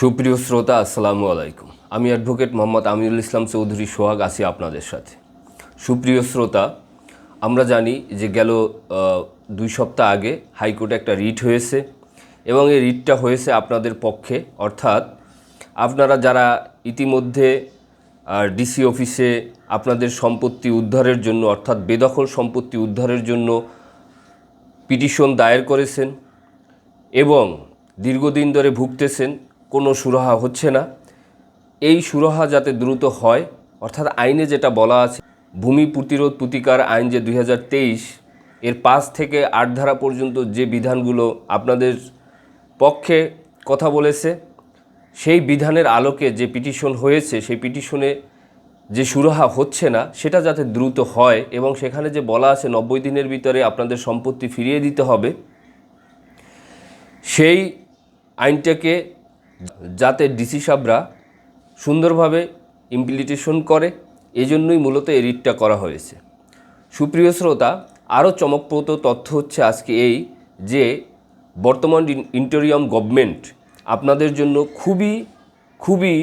সুপ্রিয় শ্রোতা, আসসালামু আলাইকুম। আমি অ্যাডভোকেট মোহাম্মদ আমিরুল ইসলাম চৌধুরী সোহাগ, আছি আপনাদের সাথে। সুপ্রিয় শ্রোতা, আমরা জানি যে গেল দুই সপ্তাহ আগে হাইকোর্টে একটা রিট হয়েছে এবং এই রিটটা হয়েছে আপনাদের পক্ষে। অর্থাৎ আপনারা যারা ইতিমধ্যে ডিসি অফিসে আপনাদের সম্পত্তি উদ্ধারের জন্য, অর্থাৎ বেদখল সম্পত্তি উদ্ধারের জন্য পিটিশন দায়ের করেছেন এবং দীর্ঘদিন ধরে ভুগতেছেন কোনো সুরাহা হচ্ছে না। এই সুরাহা যাতে দ্রুত হয়, অর্থাৎ আইনে যেটা বলা আছে, ভূমি প্রতিরোধ প্রতিকার আইন যে দু হাজার তেইশ, এর পাঁচ থেকে আট ধারা পর্যন্ত যে বিধানগুলো আপনাদের পক্ষে কথা বলেছে, সেই বিধানের আলোকে যে পিটিশন হয়েছে, সেই পিটিশনে যে সুরাহা হচ্ছে না, সেটা যাতে দ্রুত হয় এবং সেখানে যে বলা আছে নব্বই দিনের ভিতরে আপনাদের সম্পত্তি ফিরিয়ে দিতে হবে, সেই আইনটাকে যাতে ডিসি সাবরা সুন্দরভাবে ইমপ্লিটেশন করে, এজন্যই মূলত এই রিটটা করা হয়েছে। সুপ্রিয় শ্রোতা, আরও চমকপ্রদ তথ্য হচ্ছে আজকে এই যে বর্তমান ইন্টেরিয়াম গভর্নমেন্ট আপনাদের জন্য খুবই খুবই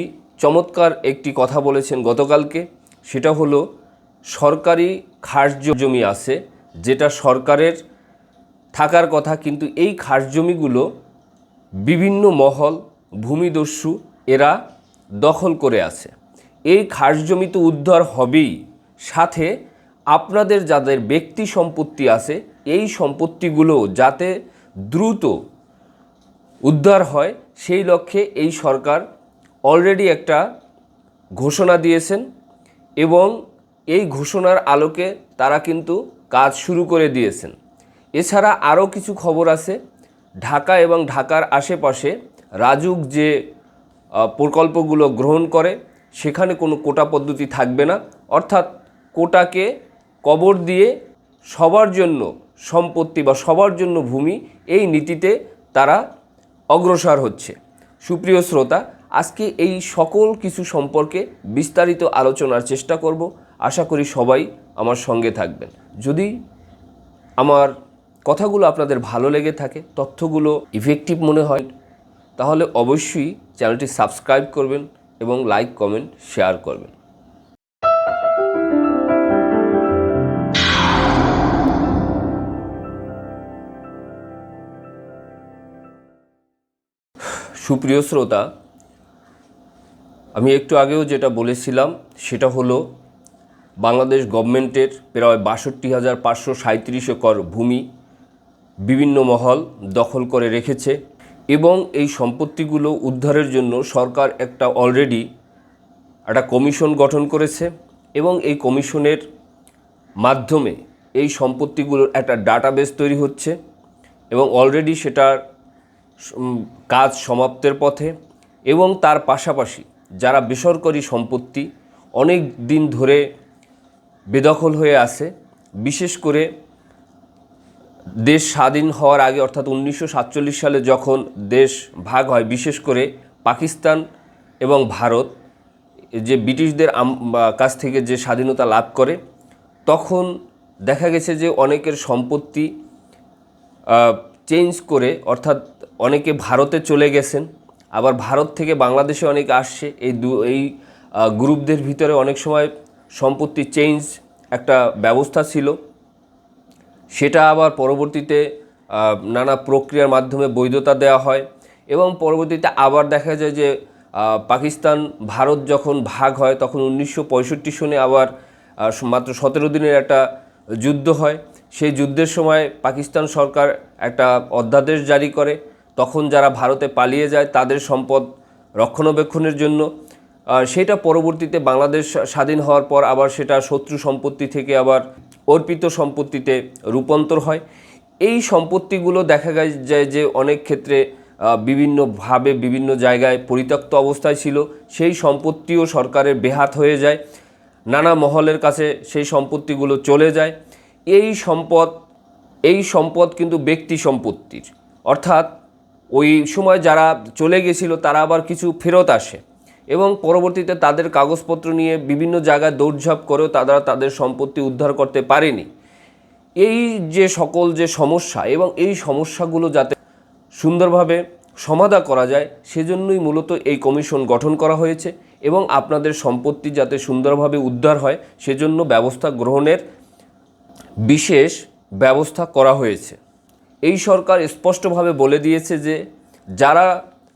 চমৎকার একটি কথা বলেছেন গতকালকে। সেটা হলো, সরকারি খাস জমি আছে, যেটা সরকারের থাকার কথা, কিন্তু এই খাস জমিগুলো বিভিন্ন মহল ভূমিদস্যু এরা দখল করে আছে। এই খাস জমি তো উদ্ধার হবেই। সাথে আপনাদের যাদের ব্যক্তি সম্পত্তি আছে, এই সম্পত্তিগুলো যাতে দ্রুত উদ্ধার হয়, সেই লক্ষ্যে এই সরকার অলরেডি একটা ঘোষণা দিয়েছেন এবং এই ঘোষণার আলোকে তারা কিন্তু কাজ শুরু করে দিয়েছেন। এছাড়া আরও কিছু খবর আছে। ঢাকা এবং ঢাকার আশেপাশে রাজুক যে প্রকল্পগুলো গ্রহণ করে, সেখানে কোনো কোটা পদ্ধতি থাকবে না। অর্থাৎ কোটাকে কবর দিয়ে সবার জন্য সম্পত্তি বা সবার জন্য ভূমি এই নীতিতে তারা অগ্রসর হচ্ছে। সুপ্রিয় শ্রোতা, আজকে এই সকল কিছু সম্পর্কে বিস্তারিত আলোচনার চেষ্টা করব। আশা করি সবাই আমার সঙ্গে থাকবেন। যদি আমার কথাগুলো আপনাদের ভালো লেগে থাকে, তথ্যগুলো ইফেক্টিভ মনে হয় তাহলে অবশ্যই চ্যানেলটি সাবস্ক্রাইব করবেন এবং লাইক, কমেন্ট, শেয়ার করবেন। সুপ্রিয় শ্রোতা, আমি একটু আগেও যেটা বলেছিলাম, সেটা হলো বাংলাদেশ গভর্নমেন্টের প্রায় বাষট্টি হাজার পাঁচশো সাঁত্রিশ একর ভূমি বিভিন্ন মহল দখল করে রেখেছে। এবং এই সম্পত্তিগুলো উদ্ধারের জন্য সরকার একটা অলরেডি একটা কমিশন গঠন করেছে এবং এই কমিশনের মাধ্যমে এই সম্পত্তিগুলোর একটা ডাটাবেস তৈরি হচ্ছে এবং অলরেডি সেটার কাজ সমাপ্তের পথে এবং তার পাশাপাশি যারা বেসরকারি সম্পত্তি অনেক দিন ধরে বেদখল হয়ে আছে, বিশেষ করে দেশ স্বাধীন হওয়ার আগে, অর্থাৎ উনিশশো সাতচল্লিশ সালে যখন দেশ ভাগ হয়, বিশেষ করে পাকিস্তান এবং ভারত, যে ব্রিটিশদের কাছ থেকে যে স্বাধীনতা লাভ করে, তখন দেখা গেছে যে অনেকের সম্পত্তি চেঞ্জ করে, অর্থাৎ অনেকে ভারতে চলে গেছেন, আবার ভারত থেকে বাংলাদেশে অনেকে আসছে, এই দু, এই গ্রুপদের ভিতরে অনেক সময় সম্পত্তি চেঞ্জ একটা ব্যবস্থা ছিল। সেটা আবার পরবর্তীতে নানা প্রক্রিয়ার মাধ্যমে বৈধতা দেওয়া হয় এবং পরবর্তীতে আবার দেখা যায় যে পাকিস্তান, ভারত যখন ভাগ হয়, তখন উনিশশো পঁয়ষট্টি সনে আবার মাত্র সতেরো দিনের একটা যুদ্ধ হয়। সেই যুদ্ধের সময় পাকিস্তান সরকার একটা অধ্যাদেশ জারি করে। তখন যারা ভারতে পালিয়ে যায়, তাদের সম্পদ রক্ষণাবেক্ষণের জন্য। সেটা পরবর্তীতে বাংলাদেশ স্বাধীন হওয়ার পর আবার সেটা শত্রু সম্পত্তি থেকে আবার অর্পিত সম্পত্তিতে রূপান্তর হয়। এই সম্পত্তিগুলো দেখা যায় যে অনেক ক্ষেত্রে বিভিন্নভাবে বিভিন্ন জায়গায় পরিত্যক্ত অবস্থায় ছিল। সেই সম্পত্তিও সরকারের বেহাত হয়ে যায়। নানা মহলের কাছে সেই সম্পত্তিগুলো চলে যায়। এই সম্পদ এই সম্পদ কিন্তু ব্যক্তি সম্পত্তির। অর্থাৎ ওই সময় যারা চলে গেছিল, তারা আবার কিছু ফেরত আসে। এবং পরবর্তীতে তাদের কাগজপত্র নিয়ে বিভিন্ন জায়গায় দৌড়ঝাঁপ করেও তারা তাদের সম্পত্তি উদ্ধার করতে পারেনি। এই যে সকল যে সমস্যা এবং এই সমস্যাগুলো যাতে সুন্দরভাবে সমাধা করা যায়, সেজন্যই মূলত এই কমিশন গঠন করা হয়েছে এবং আপনাদের সম্পত্তি যাতে সুন্দরভাবে উদ্ধার হয়, সেজন্য ব্যবস্থা গ্রহণের বিশেষ ব্যবস্থা করা হয়েছে। এই সরকার স্পষ্টভাবে বলে দিয়েছে যে, যারা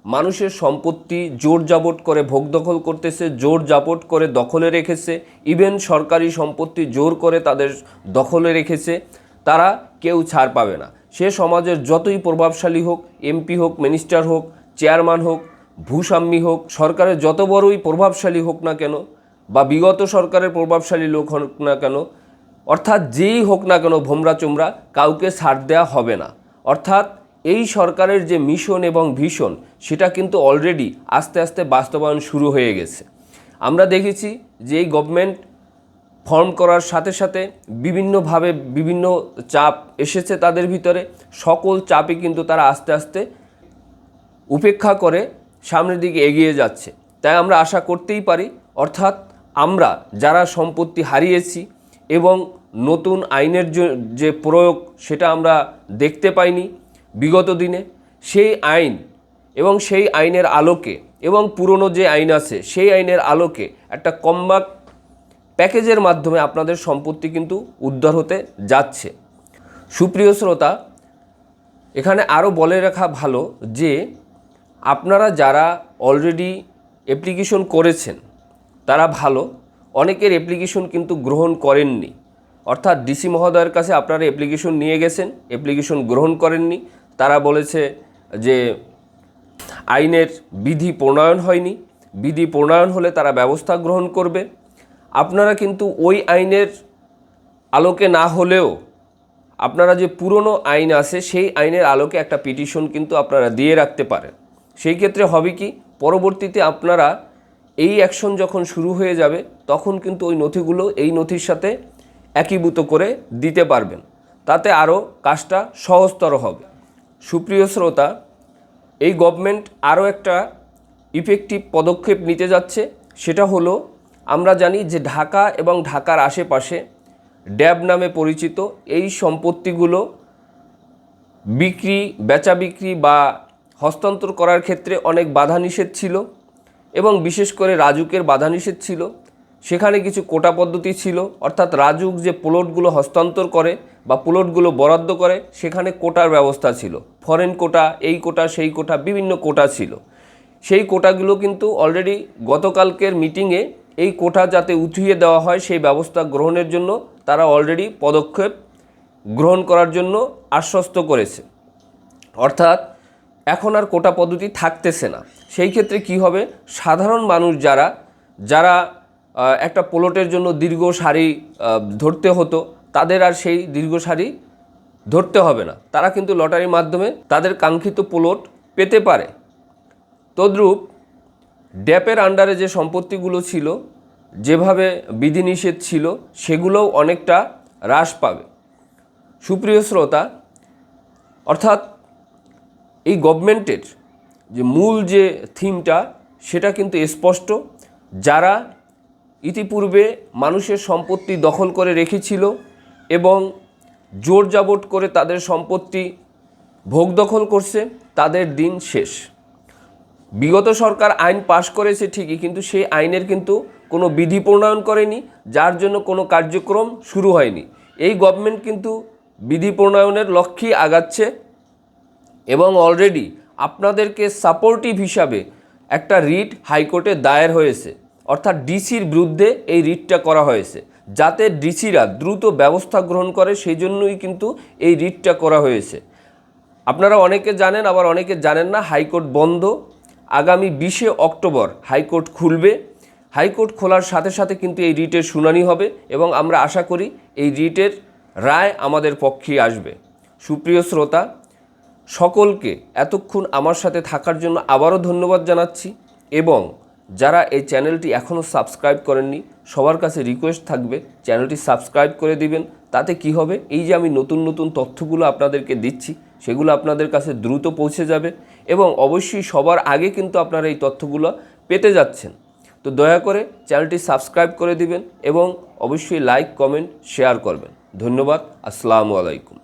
মানুষের সম্পত্তি জোর জাবট করে ভোগ দখল করতেছে, জোর জাবট করে দখলে রেখেছে ইভেন সরকারি সম্পত্তি জোর করে তাদের দখলে রেখেছে, তারা কেউ ছাড় পাবে না। সে সমাজের যতই প্রভাবশালী হোক এমপি হোক মিনিস্টার হোক চেয়ারম্যান হোক ভূস্বামী হোক, সরকারের যত বড়ই প্রভাবশালী হোক না কেন, বা বিগত সরকারের প্রভাবশালী লোক হোক না কেন, অর্থাৎ যেই হোক না কেন ভোমরা চোমরা কাউকে ছাড় দেওয়া হবে না। অর্থাৎ এই সরকারের যে মিশন এবং ভীষণ, সেটা কিন্তু অলরেডি আস্তে আস্তে বাস্তবায়ন শুরু হয়ে গেছে। আমরা দেখেছি যে এই গভর্নমেন্ট ফর্ম করার সাথে সাথে বিভিন্নভাবে বিভিন্ন চাপ এসেছে তাদের ভিতরে। সকল চাপই কিন্তু তারা আস্তে আস্তে উপেক্ষা করে সামনের দিকে এগিয়ে যাচ্ছে। তাই আমরা আশা করতেই পারি, অর্থাৎ আমরা যারা সম্পত্তি হারিয়েছি এবং নতুন আইনের যে- যে প্রয়োগ, সেটা আমরা দেখতে পাইনি বিগত দিনে সেই আইন এবং সেই আইনের আলোকে এবং পুরনো যে আইন আছে সেই আইনের আলোকে একটা কম্বাক প্যাকেজের মাধ্যমে আপনাদের সম্পত্তি কিন্তু উদ্ধার হতে যাচ্ছে। সুপ্রিয় শ্রোতা, এখানে আরও বলে রাখা ভালো যে আপনারা যারা অলরেডি অ্যাপ্লিকেশন করেছেন, তারা ভালো। অনেকের অ্যাপ্লিকেশন কিন্তু গ্রহণ করেননি। অর্থাৎ ডিসি মহোদয়ের কাছে আপনারা অ্যাপ্লিকেশন নিয়ে গেছেন অ্যাপ্লিকেশন গ্রহণ করেননি। তারা বলেছে যে আইনের বিধি প্রণয়ন হয়নি। বিধি প্রণয়ন হলে তারা ব্যবস্থা গ্রহণ করবে। আপনারা কিন্তু ওই আইনের আলোকে না হলেও আপনারা যে পুরনো আইন আছে, সেই আইনের আলোকে একটা পিটিশন কিন্তু আপনারা দিয়ে রাখতে পারেন। সেই ক্ষেত্রে হবে কি, পরবর্তীতে আপনারা এই অ্যাকশন যখন শুরু হয়ে যাবে, তখন কিন্তু ওই নথিগুলো এই নথির সাথে একীভূত করে দিতে পারবেন। তাতে আরও কাজটা সহজতর হবে। সুপ্রিয় শ্রোতা, এই গভর্নমেন্ট আরও একটা ইফেক্টিভ পদক্ষেপ নিতে যাচ্ছে। সেটা হলো, আমরা জানি যে ঢাকা এবং ঢাকার আশেপাশে ড্যাব নামে পরিচিত এই সম্পত্তিগুলো বিক্রি, বেচা বিক্রি বা হস্তান্তর করার ক্ষেত্রে অনেক বাধা নিষেধ ছিল এবং বিশেষ করে রাজুকের বাধা নিষেধ ছিল। সেখানে কিছু কোটা পদ্ধতি ছিল, অর্থাৎ রাজুক যে প্লটগুলো হস্তান্তর করে বা প্লটগুলো বরাদ্দ করে, সেখানে কোটার ব্যবস্থা ছিল। ফরেন কোটা, এই কোটা, সেই কোটা, বিভিন্ন কোটা ছিল। সেই কোটাগুলো কিন্তু অলরেডি গতকালকের মিটিংয়ে এই কোটা যাতে উঠিয়ে দেওয়া হয়, সেই ব্যবস্থা গ্রহণের জন্য তারা অলরেডি পদক্ষেপ গ্রহণ করার জন্য আশ্বস্ত করেছে। অর্থাৎ এখন আর কোটা পদ্ধতি থাকতেছে না। সেই ক্ষেত্রে কি হবে? সাধারণ মানুষ যারা যারা একটা পোলটের জন্য দীর্ঘ সারি ধরতে হতো। তাদের আর সেই দীর্ঘ সারি ধরতে হবে না। তারা কিন্তু লটারির মাধ্যমে তাদের কাঙ্ক্ষিত পোলট পেতে পারে। তদ্রূপ ড্যাপের আন্ডারে যে সম্পত্তিগুলো ছিল, যেভাবে বিধিনিষেধ ছিল, সেগুলোও অনেকটা হ্রাস পাবে। সুপ্রিয় শ্রোতা, অর্থাৎ এই গভর্নমেন্টের যে মূল যে থিমটা, সেটা কিন্তু স্পষ্ট। যারা ইতিপূর্বে মানুষের সম্পত্তি দখল করে রেখেছিল এবং জোর জাবট করে তাদের সম্পত্তি ভোগ দখল করছে, তাদের দিন শেষ। বিগত সরকার আইন পাশ করেছে ঠিকই, কিন্তু সেই আইনের কিন্তু কোনো বিধি প্রণয়ন করেনি, যার জন্য কোনো কার্যক্রম শুরু হয়নি। এই গভর্নমেন্ট কিন্তু বিধি প্রণয়নের লক্ষ্যেই আগাচ্ছে এবং অলরেডি আপনাদেরকে সাপোর্টিভ হিসাবে একটা রিট হাইকোর্টে দায়ের হয়েছে। অর্থাৎ ডিসির বিরুদ্ধে এই রিটটা করা হয়েছে। যাতে ডিসিরা দ্রুত ব্যবস্থা গ্রহণ করে, সেই জন্যই কিন্তু এই রিটটা করা হয়েছে। আপনারা অনেকে জানেন, আবার অনেকে জানেন না, হাইকোর্ট বন্ধ। আগামী বিশে অক্টোবর হাইকোর্ট খুলবে। হাইকোর্ট খোলার সাথে সাথে কিন্তু এই রিটের শুনানি হবে এবং আমরা আশা করি এই রিটের রায় আমাদের পক্ষেই আসবে। সুপ্রিয় শ্রোতা, সকলকে এতক্ষণ আমার সাথে থাকার জন্য আবারও ধন্যবাদ জানাচ্ছি এবং যারা এই চ্যানেলটি এখনও সাবস্ক্রাইব করেননি, সবার কাছে রিকোয়েস্ট থাকবে চ্যানেলটি সাবস্ক্রাইব করে দিবেন। তাতে কি হবে? এই যে আমি নতুন নতুন তথ্যগুলো আপনাদেরকে দিচ্ছি, সেগুলো আপনাদের কাছে দ্রুত পৌঁছে যাবে এবং অবশ্যই সবার আগে কিন্তু আপনারা এই তথ্যগুলো পেতে যাচ্ছেন। তো দয়া করে চ্যানেলটি সাবস্ক্রাইব করে দিবেন এবং অবশ্যই লাইক, কমেন্ট, শেয়ার করবেন। ধন্যবাদ, আসসালামু আলাইকুম।